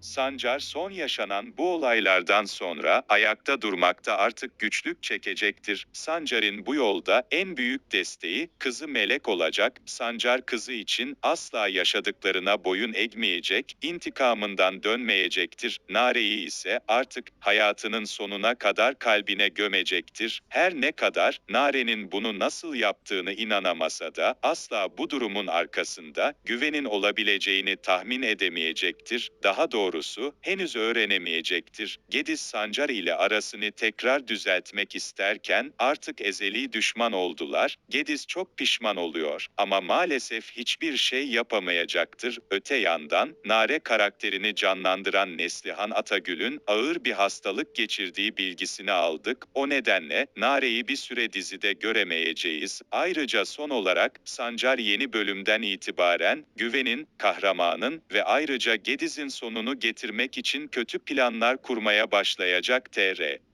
Sancar son yaşanan bu olaylardan sonra ayakta durmakta artık güçlük çekecektir. Sancar'ın bu yolda en büyük desteği kızı Melek olacak. Sancar kızı için asla yaşadıklarına boyun eğmeyecek, intikamından dönmeyecektir. Nare'yi ise artık hayatının sonuna kadar kalbine gömecektir. Her ne kadar Nare'nin bunu nasıl yaptığını inanamasa da asla bu durumun arkasında güvenin olabileceğini tahmin edemeyecektir. Daha doğrusu henüz öğrenemeyecektir. Gediz Sancar ile arasını tekrar düzeltmek isterken artık ezeli düşman oldular. Gediz çok pişman oluyor ama maalesef hiçbir şey yapamayacaktır. Öte yandan Nare karakterini canlandıran Neslihan Atagül'ün ağır bir hastalık geçirdiği bilgisini aldık. O nedenle Nare'yi bir süre dizide göremeyeceğiz. Ayrıca son olarak Sancar yeni bölümden itibaren güvenin, kahramanın ve ayrıca Gediz'in sonunu getirmek için kötü planlar kurmaya başlayacak TR.